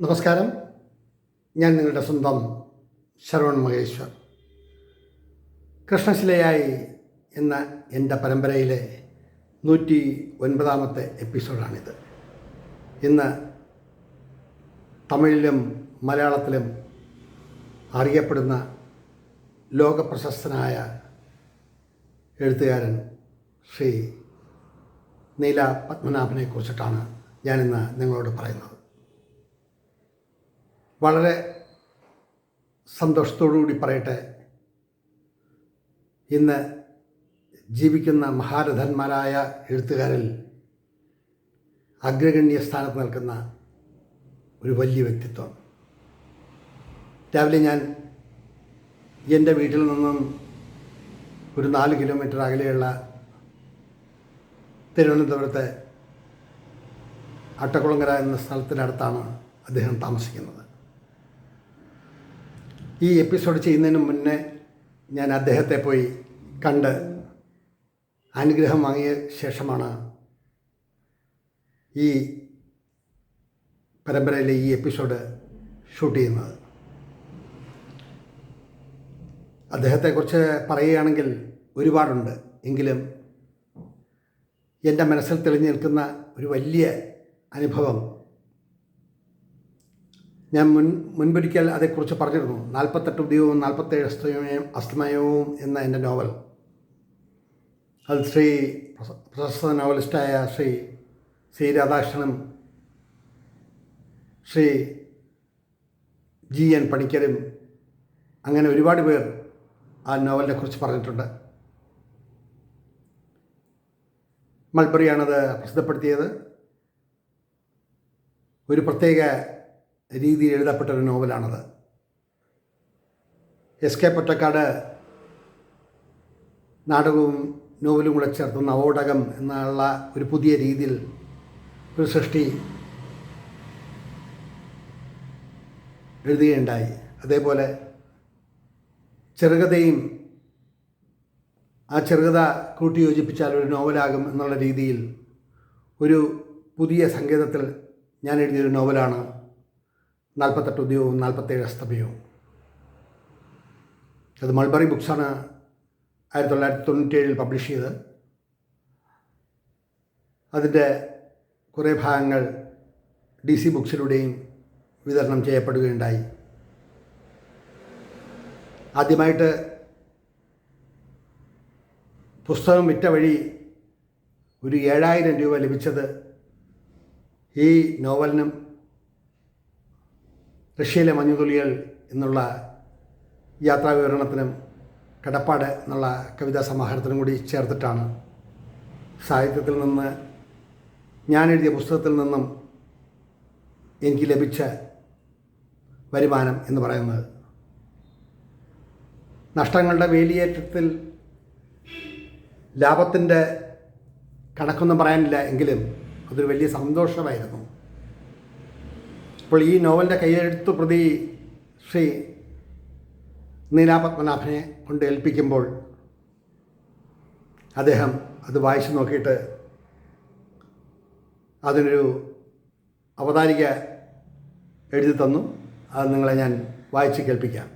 നമസ്കാരം. ഞാൻ നിങ്ങളുടെ സ്വന്തം ശരവൺ മഹേശ്വർ. കൃഷ്ണശിലയായി എന്ന എന്റെ പരമ്പരയിലെ നൂറ്റി ഒൻപതാമത്തെ എപ്പിസോഡാണിത്. ഇന്ന് തമിഴിലും മലയാളത്തിലും അറിയപ്പെടുന്ന ലോകപ്രശസ്തനായ എഴുത്തുകാരൻ ശ്രീ നീല പത്മനാഭനെ കുറിച്ചിട്ടാണ് ഞാനിന്ന് നിങ്ങളോട് പറയുന്നത്. വളരെ സന്തോഷത്തോടുകൂടി പറയട്ടെ. ഇന്ന് ജീവിക്കുന്ന മഹാരഥന്മാരായ എഴുത്തുകാരിൽ അഗ്രഗണ്യ സ്ഥാനത്ത് നിൽക്കുന്ന ഒരു വലിയ വ്യക്തിത്വം. രാവിലെ ഞാൻ എന്റെ വീട്ടിൽ നിന്നും ഒരു നാല് കിലോമീറ്റർ അകലെയുള്ള തിരുവനന്തപുരത്തെ അട്ടക്കുളങ്ങര എന്ന സ്ഥലത്തിനടുത്താണ് അദ്ദേഹം താമസിക്കുന്നത്. ഈ എപ്പിസോഡ് ചെയ്യുന്നതിന് മുന്നേ ഞാൻ അദ്ദേഹത്തെ പോയി കണ്ട് അനുഗ്രഹം വാങ്ങിയ ശേഷമാണ് ഈ പരമ്പരയിലെ ഈ എപ്പിസോഡ് ഷൂട്ട് ചെയ്യുന്നത്. അദ്ദേഹത്തെക്കുറിച്ച് പറയുകയാണെങ്കിൽ ഒരുപാടുണ്ട്. എങ്കിലും എന്റെ മനസ്സിൽ തെളിഞ്ഞു നിൽക്കുന്ന ഒരു വലിയ അനുഭവം ഞാൻ മുൻ മുൻപൊരിക്കൽ അതേക്കുറിച്ച് പറഞ്ഞിരുന്നു. നാൽപ്പത്തെട്ട് ഉദ്യോഗവും നാൽപ്പത്തേഴ് അസ്തമയം അസ്തമയവും എന്ന എന്റെ നോവൽ. അത് ശ്രീ പ്രശസ്ത നോവലിസ്റ്റായ ശ്രീ സി രാധാകൃഷ്ണനും ശ്രീ ജി എൻ പണിക്കരും അങ്ങനെ ഒരുപാട് പേർ ആ നോവലിനെ കുറിച്ച് പറഞ്ഞിട്ടുണ്ട്. മൾബറിയാണത് പ്രസിദ്ധപ്പെടുത്തിയത്. ഒരു പ്രത്യേക രീതിയിൽ എഴുതപ്പെട്ട ഒരു നോവലാണത്. എസ് കെ പൊറ്റക്കാട് നാടകവും നോവലും കൂടെ ചേർത്ത് നവോടകം എന്നുള്ള ഒരു പുതിയ രീതിയിൽ ഒരു സൃഷ്ടി എഴുതുകയുണ്ടായി. അതേപോലെ ചെറുകഥയും ആ ചെറുകഥ കൂട്ടിയോജിപ്പിച്ചാൽ ഒരു നോവലാകും എന്നുള്ള രീതിയിൽ ഒരു പുതിയ സങ്കേതത്തിൽ ഞാൻ എഴുതിയൊരു നോവലാണ് നാൽപ്പത്തെട്ട് ഉദ്യോഗവും നാൽപ്പത്തേഴ് അസ്തമയവും. അത് മൾബറി ബുക്സാണ് ആയിരത്തി തൊള്ളായിരത്തി തൊണ്ണൂറ്റേഴിൽ പബ്ലിഷ് ചെയ്ത് അതിന്റെ കുറേ ഭാഗങ്ങൾ ഡി സി ബുക്സിലൂടെയും വിതരണം ചെയ്യപ്പെടുകയുണ്ടായി. ആദ്യമായിട്ട് പുസ്തകം വിറ്റ വഴി ഒരു ഏഴായിരം രൂപ ലഭിച്ചത് ഈ നോവലിനും റഷ്യയിലെ മഞ്ഞുതുള്ളികൾ എന്നുള്ള യാത്രാ വിവരണത്തിനും കടപ്പാട് എന്നുള്ള കവിതാ സമാഹാരത്തിനും കൂടി ചേർത്തിട്ടാണ് സാഹിത്യത്തിൽ നിന്ന് ഞാൻ എഴുതിയ പുസ്തകത്തിൽ നിന്നും എനിക്ക് ലഭിച്ച വരുമാനം എന്ന് പറയുന്നത്. നഷ്ടങ്ങളുടെ വേലിയേറ്റത്തിൽ ലാഭത്തിന്റെ കണക്കൊന്നും പറയാനില്ല എങ്കിലും അതൊരു വലിയ സന്തോഷമായിരുന്നു. അപ്പോൾ ഈ നോവലിന്റെ കയ്യെഴുത്തു പ്രതി ശ്രീ നീലാപത്മനാഭനെ കൊണ്ട് ഏൽപ്പിക്കുമ്പോൾ അദ്ദേഹം അത് വായിച്ചു നോക്കിയിട്ട് അതിനൊരു അവതാരിക എഴുതി തന്നു. അത് നിങ്ങളെ ഞാൻ വായിച്ച് കേൾപ്പിക്കാം.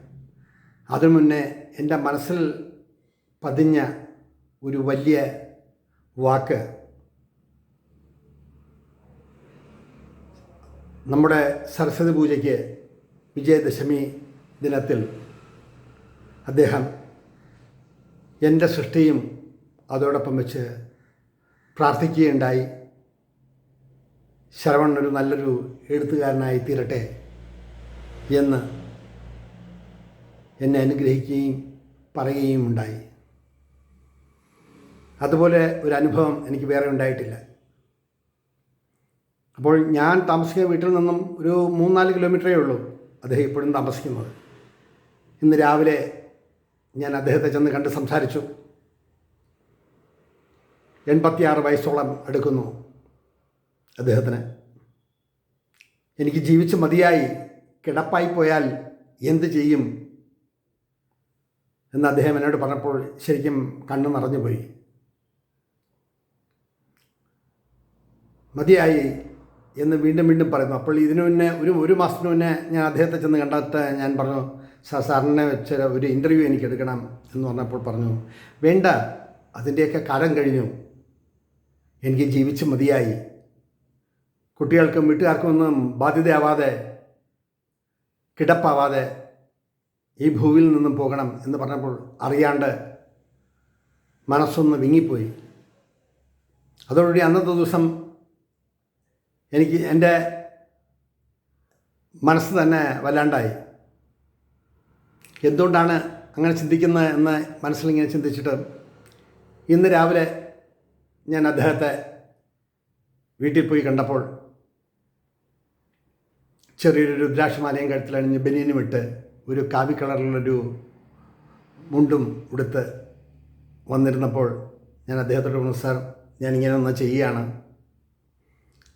അതിനു മുന്നേ എന്റെ മനസ്സിൽ പതിഞ്ഞ ഒരു വലിയ വാക്ക് നമ്മുടെ സരസ്വതി പൂജയ്ക്ക് വിജയദശമി ദിനത്തിൽ അദ്ദേഹം എന്റെ സൃഷ്ടിയും അതോടൊപ്പം വെച്ച് പ്രാർത്ഥിക്കുകയുണ്ടായി. ശ്രവൺ ഒരു നല്ലൊരു എഴുത്തുകാരനായി തീരട്ടെ എന്ന് എന്നെ അനുഗ്രഹിക്കുകയും പറയുകയും ഉണ്ടായി. അതുപോലെ ഒരു അനുഭവം എനിക്ക് വേറെ ഉണ്ടായിട്ടില്ല. അപ്പോൾ ഞാൻ താമസിക്കുന്ന വീട്ടിൽ നിന്നും ഒരു മൂന്നാൽ കിലോമീറ്ററേ ഉള്ളൂ അദ്ദേഹം ഇപ്പോഴും താമസിക്കുന്നത്. ഇന്ന് രാവിലെ ഞാൻ അദ്ദേഹത്തെ ചെന്ന് കണ്ട് സംസാരിച്ചു. എൺപത്തിയാറ് വയസ്സോളം എടുക്കുന്നു അദ്ദേഹത്തിന്. എനിക്ക് ജീവിച്ച് മതിയായി കിടപ്പായി പോയാൽ എന്ത് ചെയ്യും? എന്ന് അദ്ദേഹം എന്നോട് പറഞ്ഞപ്പോൾ ശരിക്കും കണ്ണു നിറഞ്ഞുപോയി. മതിയായി എന്ന് വീണ്ടും വീണ്ടും പറയുന്നു. അപ്പോൾ ഇതിനു മുന്നേ ഒരു ഒരു മാസത്തിന് മുന്നേ ഞാൻ അദ്ദേഹത്തെ ചെന്ന് കണ്ടാത്ത ഞാൻ പറഞ്ഞു സാർ സാറിനെ വെച്ച ഒരു ഇന്റർവ്യൂ എനിക്ക് എടുക്കണം എന്ന് പറഞ്ഞപ്പോൾ പറഞ്ഞു വേണ്ട അതിന്റെയൊക്കെ കാലം കഴിഞ്ഞു. എനിക്ക് ജീവിച്ച് മതിയായി. കുട്ടികൾക്കും വീട്ടുകാർക്കും ഒന്നും ബാധ്യതയാവാതെ കിടപ്പാവാതെ ഈ ഭൂവിൽ നിന്നും പോകണം എന്ന് പറഞ്ഞപ്പോൾ അറിയാണ്ട് മനസ്സൊന്ന് വിങ്ങിപ്പോയി. അതോടുകൂടി അന്നത്തെ ദിവസം എനിക്ക് എന്റെ മനസ്സ് തന്നെ വല്ലാണ്ടായി. എന്തുകൊണ്ടാണ് അങ്ങനെ ചിന്തിക്കുന്നത് എന്ന് മനസ്സിലിങ്ങനെ ചിന്തിച്ചിട്ട് ഇന്ന് രാവിലെ ഞാൻ അദ്ദേഹത്തെ വീട്ടിൽ പോയി കണ്ടപ്പോൾ ചെറിയൊരു രുദ്രാക്ഷമാലയും കഴുത്തിലണിഞ്ഞ് ബനിയനും ഇട്ട് ഒരു കാവി കളറിലുള്ളൊരു മുണ്ടും ഉടുത്ത് വന്നിരുന്നപ്പോൾ ഞാൻ അദ്ദേഹത്തോട് പറഞ്ഞു സാർ ഞാനിങ്ങനെ ഒന്ന് ചെയ്യുകയാണ്.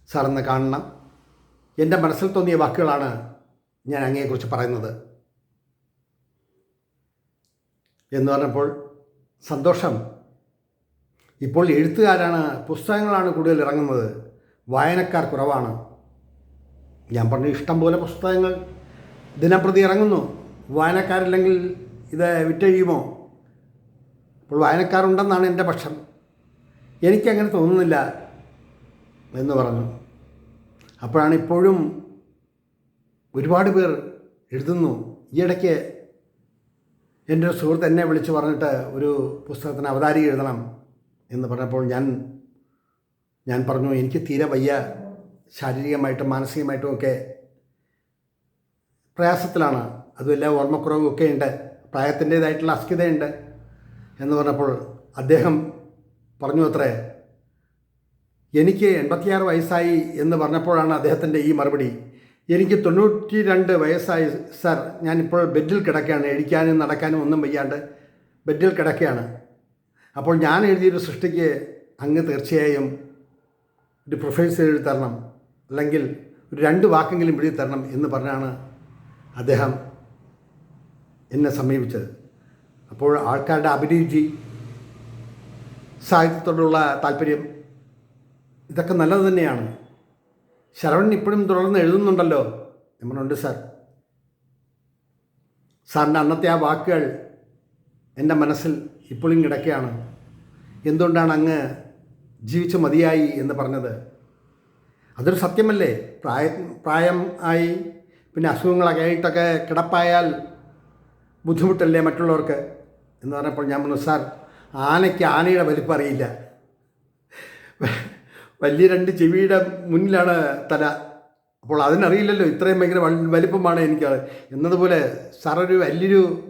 സാറൊന്ന് കാണണം. എന്റെ മനസ്സിൽ തോന്നിയ വാക്കുകളാണ് ഞാൻ അങ്ങയെക്കുറിച്ച് പറയുന്നത്. എന്ന് പറഞ്ഞപ്പോൾ സന്തോഷം. ഇപ്പോൾ എഴുത്തുകാരാണ് പുസ്തകങ്ങളാണ് കൂടുതൽ ഇറങ്ങുന്നത്. വായനക്കാർ കുറവാണ്. ഞാൻ പറഞ്ഞു ഇഷ്ടം പോലെ പുസ്തകങ്ങൾ ദിനപ്രതി ഇറങ്ങുന്നു. വായനക്കാരില്ലെങ്കിൽ ഇത് വിറ്റഴിയുമോ അപ്പോൾ വായനക്കാരുണ്ടെന്നാണ് എന്റെ പക്ഷം. എനിക്കങ്ങനെ തോന്നുന്നില്ല. എന്ന് പറഞ്ഞു. അപ്പോഴാണ് ഇപ്പോഴും ഒരുപാട് പേർ എഴുതുന്നു ഈയിടയ്ക്ക് എന്റെ ഒരു സുഹൃത്ത് എന്നെ വിളിച്ച് പറഞ്ഞിട്ട് ഒരു പുസ്തകത്തിന് അവതാരിക എഴുതണം എന്ന് പറഞ്ഞപ്പോൾ ഞാൻ ഞാൻ പറഞ്ഞു എനിക്ക് തീരെ വയ്യ. ശാരീരികമായിട്ടും മാനസികമായിട്ടും ഒക്കെ പ്രയാസത്തിലാണ്. അതുമല്ല ഓർമ്മക്കുറവും ഒക്കെ ഉണ്ട്. പ്രായത്തിന്റേതായിട്ടുള്ള അസ്ഥിതയുണ്ട് എന്ന് പറഞ്ഞപ്പോൾ അദ്ദേഹം പറഞ്ഞു അത്രേ. എനിക്ക് എൺപത്തിയാറ് വയസ്സായി എന്ന് പറഞ്ഞപ്പോഴാണ് അദ്ദേഹത്തിന്റെ ഈ മറുപടി. എനിക്ക് തൊണ്ണൂറ്റി രണ്ട് വയസ്സായി സർ. ഞാനിപ്പോൾ ബെഡിൽ കിടക്കുകയാണ്. എഴിക്കാനും നടക്കാനും ഒന്നും വയ്യാണ്ട് ബെഡിൽ കിടക്കുകയാണ്. അപ്പോൾ ഞാൻ എഴുതിയൊരു സൃഷ്ടിക്ക് അങ്ങ് തീർച്ചയായും ഒരു പ്രൊഫൈൽസ് എഴുതി തരണം. അല്ലെങ്കിൽ ഒരു രണ്ട് വാക്കെങ്കിലും എഴുതി തരണം എന്ന് പറഞ്ഞാണ് അദ്ദേഹം എന്നെ സമീപിച്ചത്. അപ്പോൾ ആൾക്കാരുടെ അഭിരുചി സാഹിത്യത്തോടുള്ള താല്പര്യം ഇതൊക്കെ നല്ലത് തന്നെയാണ്. ശരവൺ ഇപ്പോഴും തുടർന്ന് എഴുതുന്നുണ്ടല്ലോ. നമ്മളുണ്ട് സാർ. സാറിന്റെ അന്നത്തെ ആ വാക്കുകൾ എന്റെ മനസ്സിൽ ഇപ്പോഴും കിടക്കുകയാണ്. എന്തുകൊണ്ടാണ് അങ്ങ് ജീവിച്ച് മതിയായി എന്ന് പറഞ്ഞത്? അതൊരു സത്യമല്ലേ? പ്രായ പ്രായം ആയി പിന്നെ അസുഖങ്ങളൊക്കെ ആയിട്ടൊക്കെ കിടപ്പായാൽ ബുദ്ധിമുട്ടല്ലേ മറ്റുള്ളവർക്ക്? എന്ന് പറഞ്ഞപ്പോൾ ഞാൻ പറഞ്ഞു സാർ ആനയ്ക്ക് ആനയുടെ വലിപ്പം അറിയില്ല. വലിയ രണ്ട് ചെവിയുടെ മുന്നിലാണ് തല. അപ്പോൾ അതിനറിയില്ലല്ലോ ഇത്രയും ഭയങ്കര വലിപ്പമാണ് എനിക്ക്. എന്നതുപോലെ സാറൊരു വലിയൊരു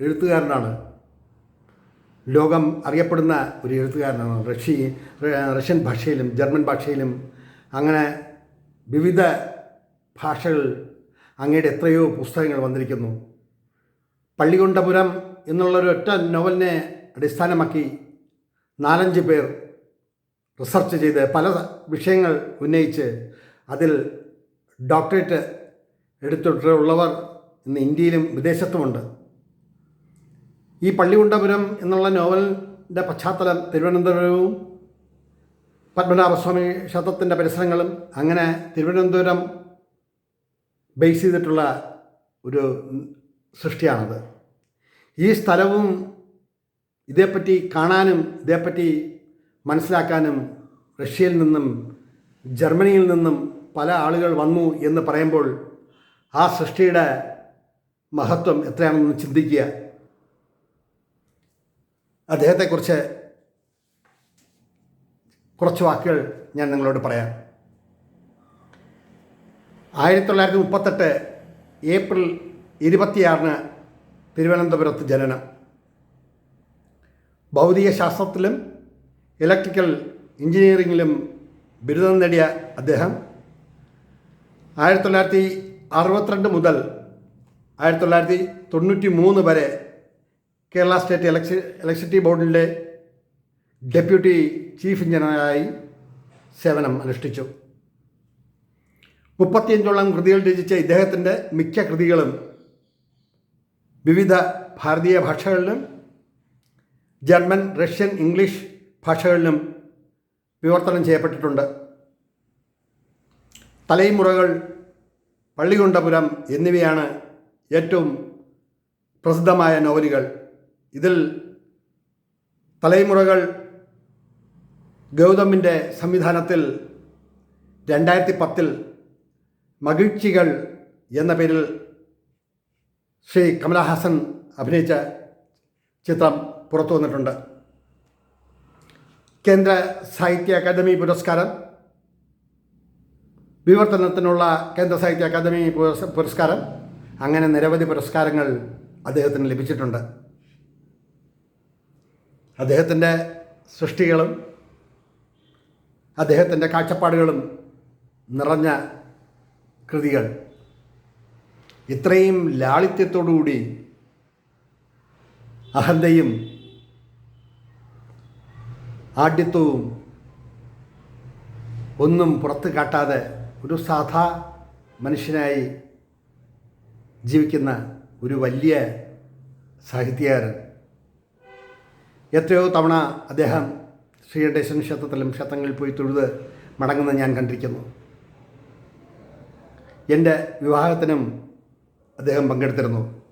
എഴുത്തുകാരനാണ്. ലോകം അറിയപ്പെടുന്ന ഒരു എഴുത്തുകാരനാണ്. റഷ്യ റഷ്യൻ ഭാഷയിലും ജർമ്മൻ ഭാഷയിലും അങ്ങനെ വിവിധ ഭാഷകൾ അങ്ങയുടെ എത്രയോ പുസ്തകങ്ങൾ വന്നിരിക്കുന്നു. പള്ളികൊണ്ടപുരം എന്നുള്ളൊരു ഒറ്റ നോവലിനെ അടിസ്ഥാനമാക്കി നാലഞ്ച് പേർ റിസർച്ച് ചെയ്ത് പല വിഷയങ്ങൾ ഉന്നയിച്ച് അതിൽ ഡോക്ടറേറ്റ് എടുത്തിട്ടുള്ളവർ ഇന്ന് ഇന്ത്യയിലും വിദേശത്തുമുണ്ട്. ഈ പള്ളികുണ്ടപുരം എന്നുള്ള നോവലിന്റെ പശ്ചാത്തലം തിരുവനന്തപുരവും പത്മനാഭസ്വാമി ക്ഷേത്രത്തിന്റെ പരിസരങ്ങളും അങ്ങനെ തിരുവനന്തപുരം ബേസ് ചെയ്തിട്ടുള്ള ഒരു സൃഷ്ടിയാണത്. ഈ സ്ഥലവും ഇതേപ്പറ്റി കാണാനും ഇതേപ്പറ്റി മനസ്സിലാക്കാനും റഷ്യയിൽ നിന്നും ജർമ്മനിയിൽ നിന്നും പല ആളുകൾ വന്നു എന്ന് പറയുമ്പോൾ ആ സൃഷ്ടിയുടെ മഹത്വം എത്രയാണെന്ന് ചിന്തിക്കുക. അദ്ദേഹത്തെക്കുറിച്ച് കുറച്ച് വാക്കുകൾ ഞാൻ നിങ്ങളോട് പറയാം. ആയിരത്തി തൊള്ളായിരത്തി മുപ്പത്തെട്ട് ഏപ്രിൽ ഇരുപത്തിയാറിന് തിരുവനന്തപുരത്ത് ജനനം. ഭൗതിക ശാസ്ത്രത്തിലും ഇലക്ട്രിക്കൽ എഞ്ചിനീയറിങ്ങിലും ബിരുദം നേടിയ അദ്ദേഹം ആയിരത്തി തൊള്ളായിരത്തി അറുപത്തിരണ്ട് മുതൽ ആയിരത്തി തൊള്ളായിരത്തി തൊണ്ണൂറ്റി മൂന്ന് വരെ കേരള സ്റ്റേറ്റ് ഇലക്ട്രി ഇലക്ട്രിസിറ്റി ബോർഡിന്റെ ഡെപ്യൂട്ടി ചീഫ് എഞ്ചിനീയറായി സേവനം അനുഷ്ഠിച്ചു. മുപ്പത്തിയഞ്ചോളം കൃതികൾ രചിച്ച ഇദ്ദേഹത്തിന്റെ മിക്ക കൃതികളും വിവിധ ഭാരതീയ ഭാഷകളിലും ജർമ്മൻ റഷ്യൻ ഇംഗ്ലീഷ് ഭാഷകളിലും വിവർത്തനം ചെയ്യപ്പെട്ടിട്ടുണ്ട്. തലൈമുറകൾ പള്ളികുണ്ടപുരം എന്നിവയാണ് ഏറ്റവും പ്രസിദ്ധമായ നോവലുകൾ. ഇതിൽ തലൈമുറകൾ ഗൗതമിന്റെ സംവിധാനത്തിൽ രണ്ടായിരത്തി പത്തിൽ മകിഴ്ചികൾ എന്ന പേരിൽ ശ്രീ കമലഹാസൻ അഭിനയിച്ച ചിത്രം പുറത്തു വന്നിട്ടുണ്ട് കേന്ദ്ര സാഹിത്യ അക്കാദമി പുരസ്കാരം വിവർത്തനത്തിനുള്ള കേന്ദ്ര സാഹിത്യ അക്കാദമി പുരസ്കാരം അങ്ങനെ നിരവധി പുരസ്കാരങ്ങൾ അദ്ദേഹത്തിന് ലഭിച്ചിട്ടുണ്ട്. അദ്ദേഹത്തിന്റെ സൃഷ്ടികളും അദ്ദേഹത്തിന്റെ കാഴ്ചപ്പാടുകളും നിറഞ്ഞ കൃതികൾ. ഇത്രയും ലാളിത്യത്തോടുകൂടി അഹന്തയും ആഢ്യത്വവും ഒന്നും പുറത്ത് കാട്ടാതെ ഒരു സാധാ മനുഷ്യനായി ജീവിക്കുന്ന ഒരു വലിയ സാഹിത്യകാരൻ. എത്രയോ തവണ അദ്ദേഹം ശ്രീകണ്ഠേശ്വരൻ ക്ഷേത്രത്തിലും ക്ഷേത്രങ്ങളിൽ പോയി തൊഴുത് മടങ്ങുന്നത് ഞാൻ കണ്ടിരിക്കുന്നു. എന്റെ വിവാഹത്തിനും അദ്ദേഹം പങ്കെടുത്തിരുന്നു.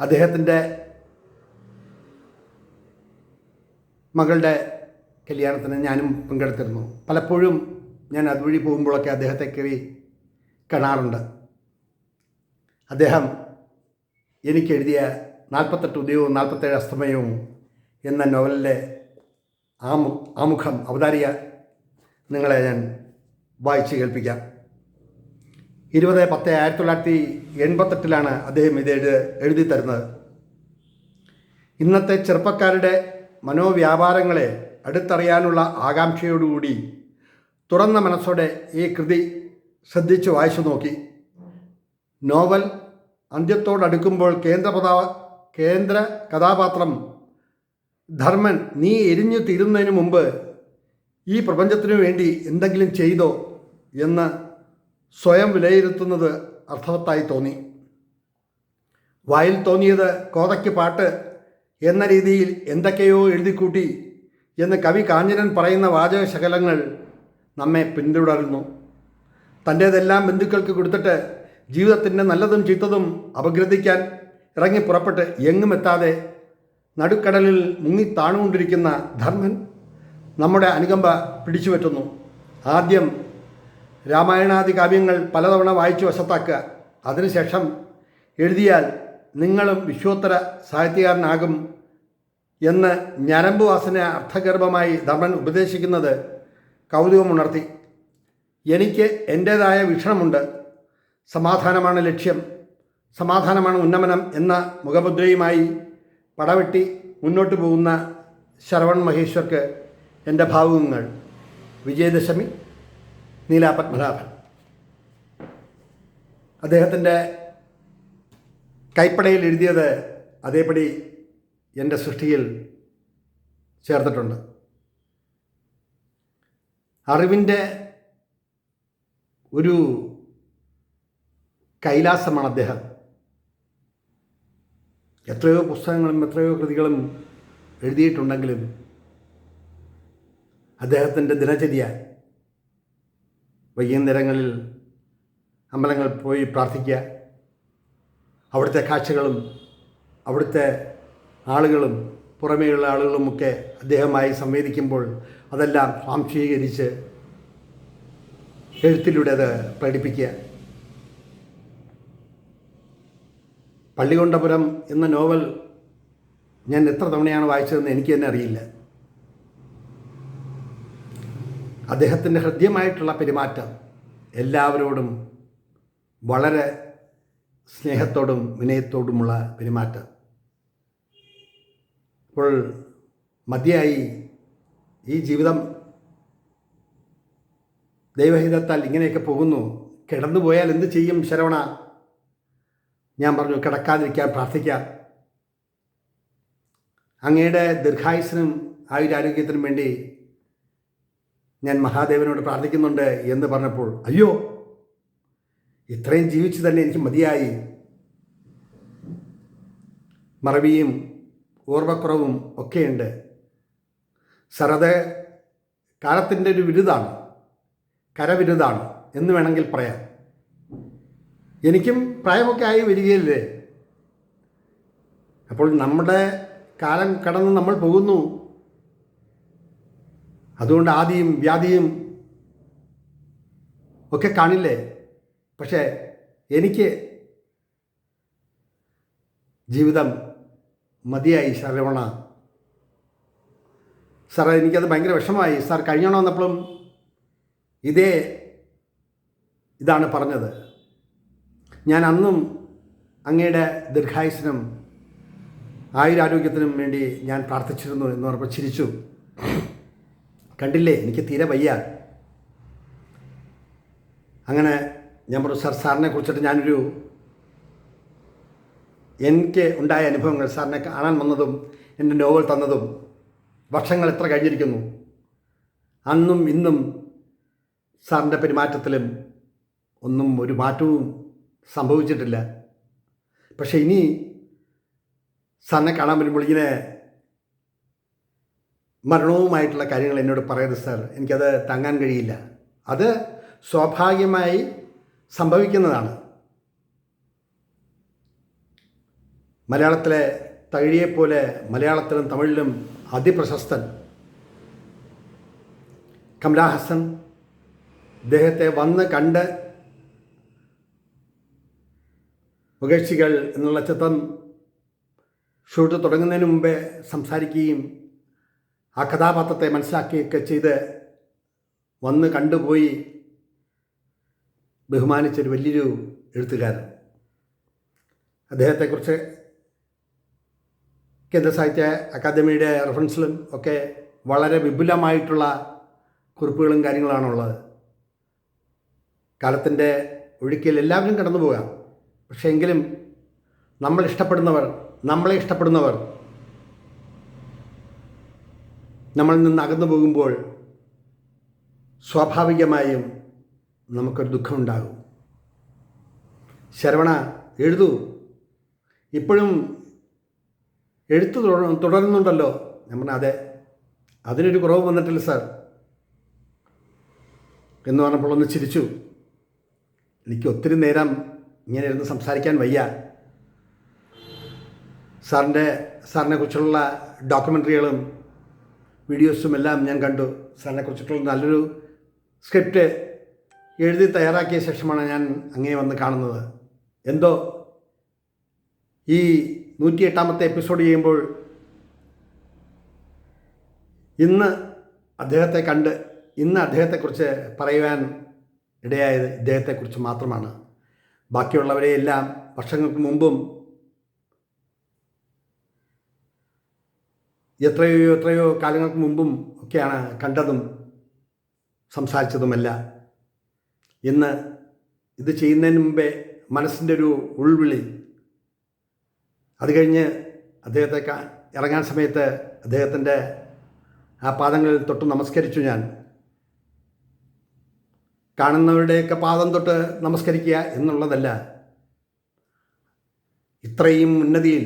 അദ്ദേഹത്തിന്റെ മകളുടെ കല്യാണത്തിന് ഞാനും പങ്കെടുത്തിരുന്നു. പലപ്പോഴും ഞാൻ അതുവഴി പോകുമ്പോഴൊക്കെ അദ്ദേഹത്തെ കയറി കാണാറുണ്ട്. അദ്ദേഹം എനിക്കെഴുതിയ നാൽപ്പത്തെട്ട് ഉദയവും നാൽപ്പത്തേഴ് അസ്തമയവും എന്ന നോവലിലെ ആമു ആമുഖം അവതാരിക നിങ്ങളെ ഞാൻ വായിച്ച് കേൾപ്പിക്കാം. ഇരുപത് പത്ത് ആയിരത്തി തൊള്ളായിരത്തി എൺപത്തെട്ടിലാണ് അദ്ദേഹം ഇത് എഴുതി തരുന്നത് ഇന്നത്തെ ചെറുപ്പക്കാരുടെ മനോവ്യാപാരങ്ങളെ അടുത്തറിയാനുള്ള ആകാംക്ഷയോടുകൂടി തുറന്ന മനസ്സോടെ ഈ കൃതി ശ്രദ്ധിച്ച് വായിച്ചു നോക്കി. നോവൽ അന്ത്യത്തോടടുക്കുമ്പോൾ കേന്ദ്ര പദാ കേന്ദ്ര കഥാപാത്രം ധർമ്മൻ നീ എരിഞ്ഞു തീരുന്നതിന് മുമ്പ് ഈ പ്രപഞ്ചത്തിനു വേണ്ടി എന്തെങ്കിലും ചെയ്തോ എന്ന് സ്വയം വിലയിരുത്തുന്നത് അർത്ഥവത്തായി തോന്നി. വായിൽ തോന്നിയത് കോതയ്ക്ക് പാട്ട് എന്ന രീതിയിൽ എന്തൊക്കെയോ എഴുതിക്കൂട്ടി എന്ന് കവി കാഞ്ഞിരൻ പറയുന്ന വാചകശകലങ്ങൾ നമ്മെ പിന്തുടരുന്നു തന്റേതെല്ലാം ബന്ധുക്കൾക്ക് കൊടുത്തിട്ട് ജീവിതത്തിന്റെ നല്ലതും ചീത്തതും അപഗ്രഥിക്കാൻ ഇറങ്ങി പുറപ്പെട്ട് എങ്ങും എത്താതെ നടുക്കടലിൽ മുങ്ങി താണുകൊണ്ടിരിക്കുന്ന ധർമ്മൻ നമ്മുടെ അനുകമ്പ പിടിച്ചു പറ്റുന്നു ആദ്യം രാമായണാദി കാവ്യങ്ങൾ പലതവണ വായിച്ചു വശത്താക്കുക. അതിനുശേഷം എഴുതിയാൽ നിങ്ങളും വിശ്വോത്തര സാഹിത്യകാരനാകും എന്ന് ഞരമ്പ് വാസന അർത്ഥഗർഭമായി ധർമ്മൻ ഉപദേശിക്കുന്നത് കൗതുകമുണർത്തി. എനിക്ക് എന്റേതായ വീക്ഷണമുണ്ട്. സമാധാനമാണ് ലക്ഷ്യം. സമാധാനമാണ് ഉന്നമനം എന്ന മുഖമുദ്രയുമായി പടവെട്ടി മുന്നോട്ട് പോകുന്ന ശരവൺ മഹേശ്വർക്ക് എന്റെ ഭാവുകങ്ങൾ. വിജയദശമി നീലാപത്മനാഭൻ. അദ്ദേഹത്തിന്റെ കൈപ്പടയിൽ എഴുതിയത് അതേപടി എന്റെ സൃഷ്ടിയിൽ ചേർത്തിട്ടുണ്ട്. അറിവിന്റെ ഒരു കൈലാസമാണ് അദ്ദേഹം. എത്രയോ പുസ്തകങ്ങളും എത്രയോ കൃതികളും എഴുതിയിട്ടുണ്ടെങ്കിലും അദ്ദേഹത്തിന്റെ ദിനചര്യ വൈകുന്നേരങ്ങളിൽ അമ്പലങ്ങളിൽ പോയി പ്രാർത്ഥിക്കുക അവിടുത്തെ കാഴ്ചകളും അവിടുത്തെ ആളുകളും പുറമേയുള്ള ആളുകളുമൊക്കെ അദ്ദേഹമായി സംവേദിക്കുമ്പോൾ അതെല്ലാം സ്വാംശീകരിച്ച് എഴുത്തിലൂടെ അത് പ്രകടിപ്പിക്കുക. പള്ളികൊണ്ടപുരം എന്ന നോവൽ ഞാൻ എത്ര തവണയാണ് വായിച്ചതെന്ന് എനിക്ക് തന്നെ അറിയില്ല. അദ്ദേഹത്തിന്റെ ഹൃദ്യമായിട്ടുള്ള പെരുമാറ്റം എല്ലാവരോടും വളരെ സ്നേഹത്തോടും വിനയത്തോടുമുള്ള പെരുമാറ്റം. അപ്പോൾ മതിയായി ഈ ജീവിതം ദൈവഹിതത്താൽ ഇങ്ങനെയൊക്കെ പോകുന്നു. കിടന്നു പോയാൽ എന്ത് ചെയ്യും ശരവണ? ഞാൻ പറഞ്ഞു കിടക്കാതിരിക്കാൻ പ്രാർത്ഥിക്കാം അങ്ങയുടെ ദീർഘായുസിനും ആയുരാരോഗ്യത്തിനും വേണ്ടി ഞാൻ മഹാദേവനോട് പ്രാർത്ഥിക്കുന്നുണ്ട് എന്ന് പറഞ്ഞപ്പോൾ അയ്യോ ഇത്രയും ജീവിച്ചു തന്നെ എനിക്ക് മതിയായി. മറവിയും ഓർമ്മക്കുറവും ഒക്കെയുണ്ട്. സർ അത് കാലത്തിന്റെ ഒരു വിരുദാണ് കരവിരുദാണ് എന്ന് വേണമെങ്കിൽ പറയാം. എനിക്കും പ്രായമൊക്കെ ആയി വരികയല്ലേ? അപ്പോൾ നമ്മുടെ കാലം കടന്ന് നമ്മൾ പോകുന്നു. അതുകൊണ്ട് ആദിയും വ്യാധിയും ഒക്കെ കാണില്ലേ? പക്ഷേ എനിക്ക് ജീവിതം മതിയായി ശരവണ സാർ എനിക്കത് ഭയങ്കര വിഷമമായി. സാർ കഴിഞ്ഞോണം വന്നപ്പോഴും ഇതേ ഇതാണ് പറഞ്ഞത്. ഞാൻ അന്നും അങ്ങയുടെ ദീർഘായുസിനും ആയുരാരോഗ്യത്തിനും വേണ്ടി ഞാൻ പ്രാർത്ഥിച്ചിരുന്നു എന്ന് പറഞ്ഞപ്പോൾ ചിരിച്ചു. കണ്ടില്ലേ എനിക്ക് തീരെ വയ്യ. അങ്ങനെ ഞാൻ പറഞ്ഞു സാർ സാറിനെ കുറിച്ചിട്ട് ഞാനൊരു എനിക്ക് ഉണ്ടായ അനുഭവങ്ങൾ സാറിനെ കാണാൻ വന്നതും എന്റെ നോവൽ തന്നതും വർഷങ്ങൾ എത്ര കഴിഞ്ഞിരിക്കുന്നു. അന്നും ഇന്നും സാറിന്റെ പെരുമാറ്റത്തിലും ഒന്നും ഒരു മാറ്റവും സംഭവിച്ചിട്ടില്ല. പക്ഷേ ഇനി സാറിനെ കാണാൻ വരുമ്പോൾ ഇങ്ങനെ മരണവുമായിട്ടുള്ള കാര്യങ്ങൾ എന്നോട് പറയരുത് സാർ. എനിക്കത് താങ്ങാൻ കഴിയില്ല. അത് സ്വാഭാവികമായി സംഭവിക്കുന്നതാണ്. മലയാളത്തിലെ തകഴിയെപ്പോലെ മലയാളത്തിലും തമിഴിലും അതിപ്രശസ്തൻ കമലഹാസൻ ഇദ്ദേഹത്തെ വന്ന് കണ്ട് മുകേഷികൾ എന്നുള്ള ചിത്രം ഷൂട്ട് തുടങ്ങുന്നതിന് മുമ്പേ സംസാരിക്കുകയും ആ കഥാപാത്രത്തെ മനസ്സിലാക്കുകയൊക്കെ ചെയ്ത് വന്ന് കണ്ടുപോയി ബഹുമാനിച്ചൊരു വലിയൊരു എഴുത്തുകാരൻ. അദ്ദേഹത്തെക്കുറിച്ച് കേന്ദ്ര സാഹിത്യ അക്കാദമിയുടെ റെഫറൻസിലും ഒക്കെ വളരെ വിപുലമായിട്ടുള്ള കുറിപ്പുകളും കാര്യങ്ങളാണുള്ളത്. കാലത്തിന്റെ ഒഴുക്കിൽ എല്ലാവരും കടന്നു പോകാം. പക്ഷേ എങ്കിലും നമ്മൾ ഇഷ്ടപ്പെടുന്നവർ നമ്മളെ ഇഷ്ടപ്പെടുന്നവർ നമ്മളിൽ നിന്ന് അകന്നു പോകുമ്പോൾ സ്വാഭാവികമായും നമുക്കൊരു ദുഃഖമുണ്ടാകും. ശരവണ എഴുതൂ. ഇപ്പോഴും എഴുത്ത് തുട- തുടരുന്നുണ്ടല്ലോ. ഞാൻ പറഞ്ഞ അതെ. അതിനൊരു കുറവ് വന്നിട്ടില്ല സാർ. എന്ന് പറഞ്ഞപ്പോൾ ഒന്ന് ചിരിച്ചു. എനിക്ക് ഒത്തിരി നേരം ഇങ്ങനെ ഇരുന്ന് സംസാരിക്കാൻ വയ്യ. സാറിന്റെ സാറിനെ കുറിച്ചുള്ള ഡോക്യുമെന്ററികളും വീഡിയോസും എല്ലാം ഞാൻ കണ്ടു. സാറിനെ കുറിച്ചിട്ടുള്ള നല്ലൊരു സ്ക്രിപ്റ്റ് എഴുതി തയ്യാറാക്കിയ ശേഷമാണ് ഞാൻ അങ്ങനെ വന്ന് കാണുന്നത്. എന്തോ ഈ നൂറ്റിയെട്ടാമത്തെ എപ്പിസോഡ് ചെയ്യുമ്പോൾ ഇന്ന് അദ്ദേഹത്തെ കണ്ട് ഇന്ന് അദ്ദേഹത്തെക്കുറിച്ച് പറയുവാൻ ഇടയായത് ഇദ്ദേഹത്തെക്കുറിച്ച് മാത്രമാണ്. ബാക്കിയുള്ളവരെയെല്ലാം വർഷങ്ങൾക്ക് മുമ്പും എത്രയോ എത്രയോ കാലങ്ങൾക്ക് മുമ്പും ഒക്കെയാണ് കണ്ടതും സംസാരിച്ചതുമല്ല. ഇന്ന് ഇത് ചെയ്യുന്നതിന് മുമ്പേ മനസ്സിന്റെ ഒരു ഉൾവിളി. അത് കഴിഞ്ഞ് അദ്ദേഹത്തെ ഇറങ്ങാൻ സമയത്ത് അദ്ദേഹത്തിന്റെ ആ പാദങ്ങളിൽ തൊട്ട് നമസ്കരിച്ചു ഞാൻ. കാണുന്നവരുടെയൊക്കെ പാദം തൊട്ട് നമസ്കരിക്കുക എന്നുള്ളതല്ല. ഇത്രയും ഉന്നതിയിൽ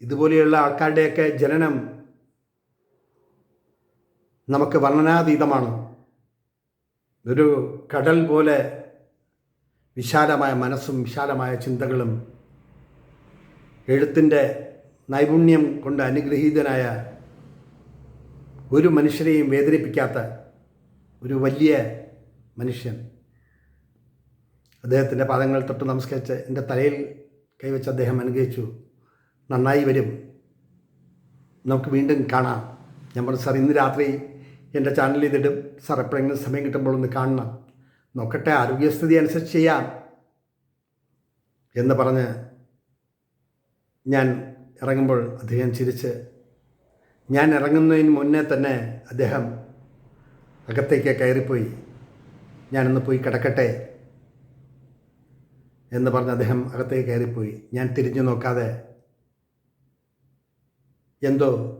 ഇതുപോലെയുള്ള ആൾക്കാരുടെയൊക്കെ ജനനം നമുക്ക് വർണനാതീതമാണ്. ഒരു കടൽ പോലെ വിശാലമായ മനസ്സും വിശാലമായ ചിന്തകളും എഴുത്തിന്റെ നൈപുണ്യം കൊണ്ട് അനുഗ്രഹീതനായ ഒരു മനുഷ്യരെയും വേദനിപ്പിക്കാത്ത ഒരു വലിയ മനുഷ്യൻ. അദ്ദേഹത്തിന്റെ പാദങ്ങൾ തൊട്ട് നമസ്കരിച്ച് എന്റെ തലയിൽ കൈവച്ച് അദ്ദേഹം അനുഗ്രഹിച്ചു. നന്നായി വരും. നമുക്ക് വീണ്ടും കാണാം. ഞാൻ പറഞ്ഞു സാർ ഇന്ന് രാത്രി എന്റെ ചാനലിൽ ഇതിടും. സാർ എപ്പോഴെങ്കിലും സമയം കിട്ടുമ്പോൾ ഒന്ന് കാണണം. നോക്കട്ടെ ആരോഗ്യസ്ഥിതി അനുസരിച്ച് ചെയ്യാം എന്ന് പറഞ്ഞ് ഞാൻ ഇറങ്ങുമ്പോൾ അദ്ദേഹം ചിരിച്ച് ഞാൻ ഇറങ്ങുന്നതിന് മുന്നേ തന്നെ അദ്ദേഹം അകത്തേക്ക് കയറിപ്പോയി. ഞാനൊന്ന് പോയി കിടക്കട്ടെ എന്ന് പറഞ്ഞ് അദ്ദേഹം അകത്തേക്ക് കയറിപ്പോയി. ഞാൻ തിരിഞ്ഞു നോക്കാതെ എന്തോ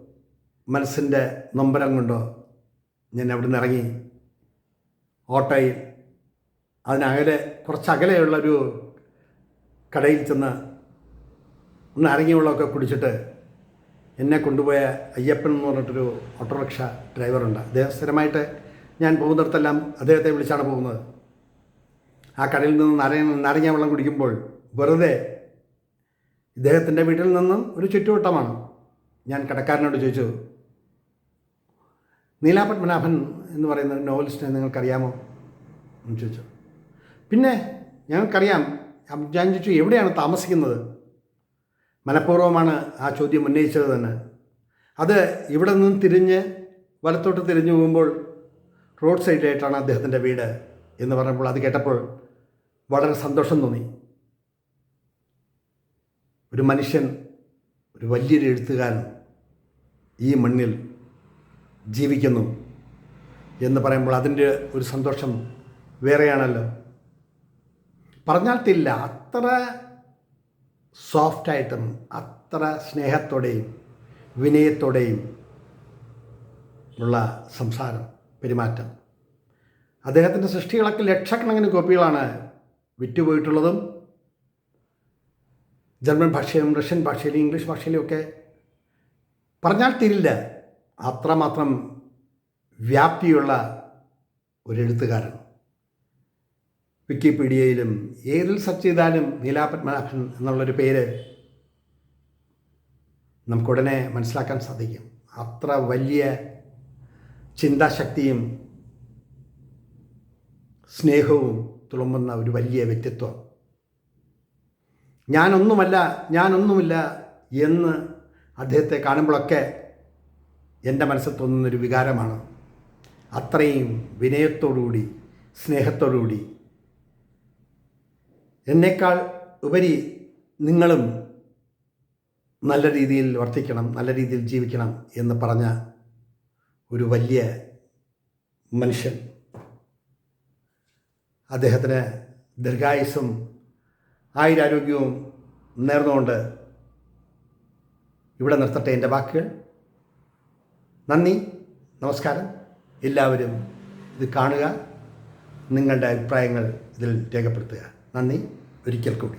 മനസ്സിന്റെ നൊമ്പരം കൊണ്ടോ ഞാൻ അവിടെ നിന്ന് ഇറങ്ങി. ഓട്ടോയിൽ അതിനകലെ കുറച്ച് അകലെയുള്ളൊരു കടയിൽ ചെന്ന് ഒന്ന് ഇറങ്ങി വെള്ളമൊക്കെ കുടിച്ചിട്ട് എന്നെ കൊണ്ടുപോയ അയ്യപ്പൻ എന്ന് പറഞ്ഞിട്ടൊരു ഓട്ടോറിക്ഷ ഡ്രൈവറുണ്ട്. അദ്ദേഹം സ്ഥിരമായിട്ട് ഞാൻ പോകുന്നിടത്തെല്ലാം അദ്ദേഹത്തെ വിളിച്ചാണ് പോകുന്നത്. ആ കടയിൽ നിന്ന് നരങ്ങ നാരങ്ങ വെള്ളം കുടിക്കുമ്പോൾ വെറുതെ ഇദ്ദേഹത്തിന്റെ വീട്ടിൽ നിന്നും ഒരു ചുറ്റുവട്ടമാണ്. ഞാൻ കടക്കാരനോട് ചോദിച്ചു നീലാ പത്മനാഭൻ എന്ന് പറയുന്ന നോവലിസ്റ്റിനെ നിങ്ങൾക്കറിയാമോ? എന്ന് ചോദിച്ചു. പിന്നെ ഞങ്ങൾക്കറിയാം ഞാൻ ചോദിച്ചു എവിടെയാണ് താമസിക്കുന്നത്? മനഃപൂർവമാണ് ആ ചോദ്യം ഉന്നയിച്ചത് തന്നെ. അത് ഇവിടെ നിന്നും തിരിഞ്ഞ് വലത്തോട്ട് തിരിഞ്ഞു പോകുമ്പോൾ റോഡ് സൈഡിലായിട്ടാണ് അദ്ദേഹത്തിന്റെ വീട് എന്ന് പറഞ്ഞപ്പോൾ അത് കേട്ടപ്പോൾ വളരെ സന്തോഷം തോന്നി. ഒരു മനുഷ്യൻ ഒരു വലിയൊരു എഴുത്തുകാരൻ ഈ മണ്ണിൽ ജീവിക്കുന്നു എന്ന് പറയുമ്പോൾ അതിന്റെ ഒരു സന്തോഷം വേറെയാണല്ലോ. പറഞ്ഞാൽ തില്ല അത്ര സോഫ്റ്റായിട്ടും അത്ര സ്നേഹത്തോടെയും വിനയത്തോടെയും ഉള്ള സംസാരം പെരുമാറ്റം. അദ്ദേഹത്തിന്റെ സൃഷ്ടികളൊക്കെ ലക്ഷക്കണക്കിന് കോപ്പികളാണ് വിറ്റുപോയിട്ടുള്ളതും. ജർമ്മൻ ഭാഷയിലും റഷ്യൻ ഭാഷയിലും ഇംഗ്ലീഷ് ഭാഷയിലും ഒക്കെ പറഞ്ഞാൽ തീരില്ല അത്രമാത്രം വ്യാപ്തിയുള്ള ഒരു എഴുത്തുകാരൻ വിക്കിപീഡിയയിലും ഏറിൽ സെർച്ച് ചെയ്താലും നീലാപത്മനാഭൻ എന്നുള്ളൊരു പേര് നമുക്കുടനെ മനസ്സിലാക്കാൻ സാധിക്കും. അത്ര വലിയ ചിന്താശക്തിയും സ്നേഹവും തുളുമ്പുന്ന ഒരു വലിയ വ്യക്തിത്വം. ഞാനൊന്നുമല്ല ഞാനൊന്നുമില്ല എന്ന് അദ്ദേഹത്തെ കാണുമ്പോഴൊക്കെ എന്റെ മനസ്സിൽ തോന്നുന്നൊരു വികാരമാണ്. അത്രയും വിനയത്തോടുകൂടി സ്നേഹത്തോടുകൂടി. എന്നേക്കാൾ ഉപരി നിങ്ങളും നല്ല രീതിയിൽ വർത്തിക്കണം നല്ല രീതിയിൽ ജീവിക്കണം എന്ന് പറഞ്ഞ ഒരു വലിയ മനുഷ്യൻ. അദ്ദേഹത്തിന് ദീർഘായുസും ആയുരാരോഗ്യവും നേർന്നുകൊണ്ട് ഇവിടെ നിർത്തട്ടെ എന്റെ വാക്കുകൾ. നന്ദി. നമസ്കാരം. എല്ലാവരും ഇത് കാണുക. നിങ്ങളുടെ അഭിപ്രായങ്ങൾ ഇതിൽ രേഖപ്പെടുത്തുക. നന്ദി. ഒരിക്കൽ കൂടി.